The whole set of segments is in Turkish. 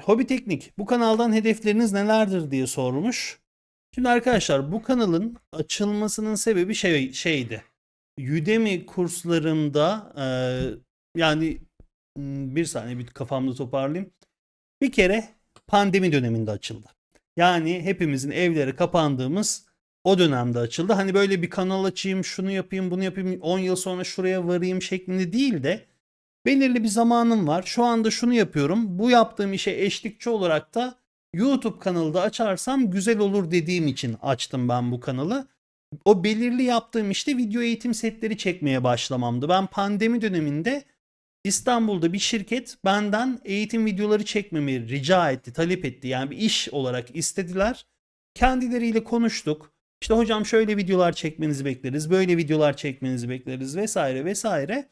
Hobi Teknik bu kanaldan hedefleriniz nelerdir diye sormuş. Şimdi arkadaşlar bu kanalın açılmasının sebebi şey şeydi. Udemy kurslarımda e, yani bir saniye bir kafamda toparlayayım. Bir kere pandemi döneminde açıldı. Yani hepimizin evleri kapandığımız o dönemde açıldı. Hani böyle bir kanal açayım, şunu yapayım, bunu yapayım, 10 yıl sonra şuraya varayım şeklinde değil de belirli bir zamanım var. Şu anda şunu yapıyorum. Bu yaptığım işe eşlikçi olarak da YouTube kanalı da açarsam güzel olur dediğim için açtım ben bu kanalı. O belirli yaptığım işte video eğitim setleri çekmeye başlamamdı. Ben pandemi döneminde İstanbul'da bir şirket benden eğitim videoları çekmemi rica etti, talep etti. Yani bir iş olarak istediler. Kendileriyle konuştuk. İşte hocam şöyle videolar çekmenizi bekleriz, böyle videolar çekmenizi bekleriz vesaire vesaire.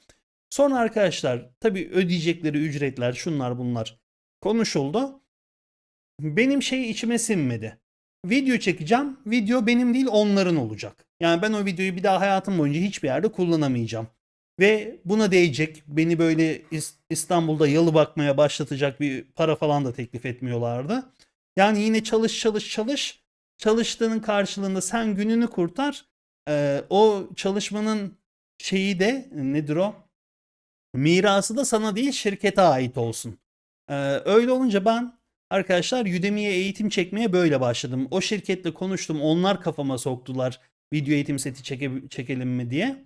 Sonra arkadaşlar tabii ödeyecekleri ücretler şunlar bunlar konuşuldu. Benim şey içime sinmedi. Video çekeceğim. Video benim değil onların olacak. Yani ben o videoyu bir daha hayatım boyunca hiçbir yerde kullanamayacağım. Ve buna değecek beni böyle İs- İstanbul'da yalı bakmaya başlatacak bir para falan da teklif etmiyorlardı. Yani yine çalış çalış çalış. Çalıştığının karşılığında sen gününü kurtar. Ee, o çalışmanın şeyi de nedir o? Mirası da sana değil şirkete ait olsun. Ee, öyle olunca ben arkadaşlar Udemy'ye eğitim çekmeye böyle başladım. O şirketle konuştum. Onlar kafama soktular video eğitim seti çeke- çekelim mi diye.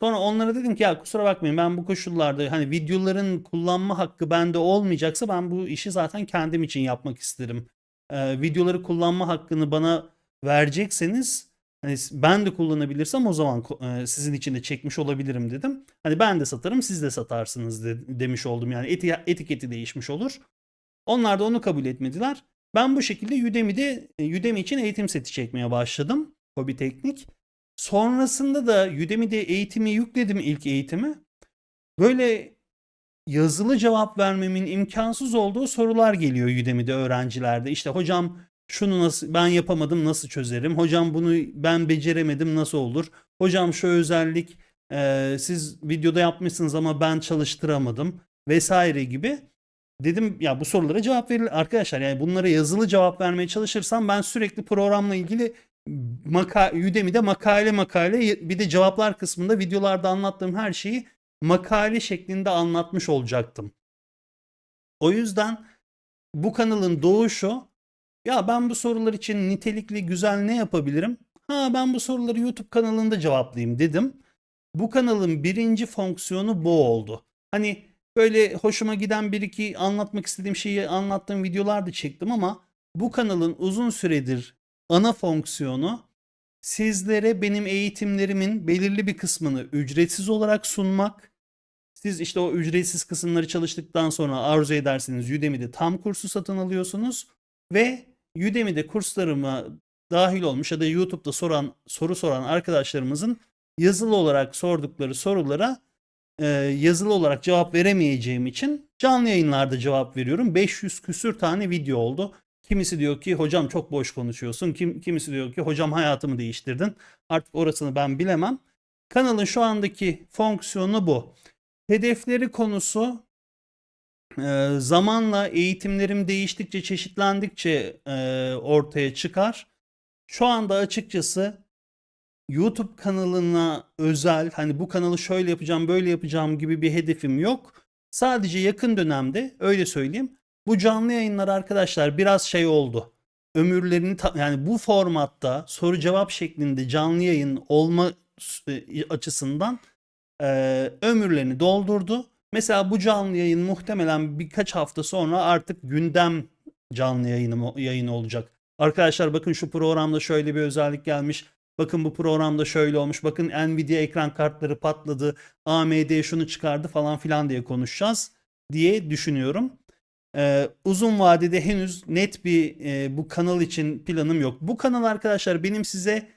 Sonra onlara dedim ki ya kusura bakmayın ben bu koşullarda hani videoların kullanma hakkı bende olmayacaksa ben bu işi zaten kendim için yapmak isterim. Ee, videoları kullanma hakkını bana verecekseniz hani ben de kullanabilirsem o zaman e, sizin için de çekmiş olabilirim dedim. Hani ben de satarım siz de satarsınız de- demiş oldum yani eti- etiketi değişmiş olur. Onlar da onu kabul etmediler. Ben bu şekilde Udemy'de e, Udemy için eğitim seti çekmeye başladım. Hobi Teknik. Sonrasında da Udemy'de eğitimi yükledim ilk eğitimi. Böyle yazılı cevap vermemin imkansız olduğu sorular geliyor Udemy'de öğrencilerde. İşte hocam şunu nasıl ben yapamadım nasıl çözerim? Hocam bunu ben beceremedim nasıl olur? Hocam şu özellik e, siz videoda yapmışsınız ama ben çalıştıramadım vesaire gibi. Dedim ya bu sorulara cevap verilir arkadaşlar yani bunlara yazılı cevap vermeye çalışırsam ben sürekli programla ilgili maka Udemy'de makale makale bir de cevaplar kısmında videolarda anlattığım her şeyi makale şeklinde anlatmış olacaktım. O yüzden bu kanalın doğuşu ya ben bu sorular için nitelikli güzel ne yapabilirim? Ha ben bu soruları YouTube kanalında cevaplayayım dedim. Bu kanalın birinci fonksiyonu bu oldu. Hani böyle hoşuma giden bir iki anlatmak istediğim şeyi anlattığım videolar da çektim ama bu kanalın uzun süredir ana fonksiyonu sizlere benim eğitimlerimin belirli bir kısmını ücretsiz olarak sunmak. Siz işte o ücretsiz kısımları çalıştıktan sonra arzu ederseniz Udemy'de tam kursu satın alıyorsunuz ve Udemy'de kurslarıma dahil olmuş ya da YouTube'da soran soru soran arkadaşlarımızın yazılı olarak sordukları sorulara e, yazılı olarak cevap veremeyeceğim için canlı yayınlarda cevap veriyorum. 500 küsür tane video oldu. Kimisi diyor ki hocam çok boş konuşuyorsun. Kim, kimisi diyor ki hocam hayatımı değiştirdin. Artık orasını ben bilemem. Kanalın şu andaki fonksiyonu bu. Hedefleri konusu e, zamanla eğitimlerim değiştikçe, çeşitlendikçe e, ortaya çıkar. Şu anda açıkçası YouTube kanalına özel hani bu kanalı şöyle yapacağım, böyle yapacağım gibi bir hedefim yok. Sadece yakın dönemde öyle söyleyeyim. Bu canlı yayınlar arkadaşlar biraz şey oldu. Ömürlerini yani bu formatta soru cevap şeklinde canlı yayın olma e, açısından e, ömürlerini doldurdu. Mesela bu canlı yayın muhtemelen birkaç hafta sonra artık gündem canlı yayını yayın olacak. Arkadaşlar bakın şu programda şöyle bir özellik gelmiş. Bakın bu programda şöyle olmuş. Bakın Nvidia ekran kartları patladı. AMD şunu çıkardı falan filan diye konuşacağız diye düşünüyorum. Ee, uzun vadede henüz net bir e, bu kanal için planım yok. Bu kanal arkadaşlar benim size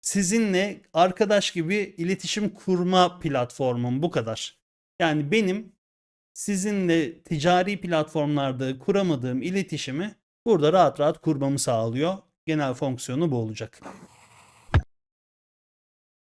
sizinle arkadaş gibi iletişim kurma platformum bu kadar. Yani benim sizinle ticari platformlarda kuramadığım iletişimi burada rahat rahat kurmamı sağlıyor. Genel fonksiyonu bu olacak.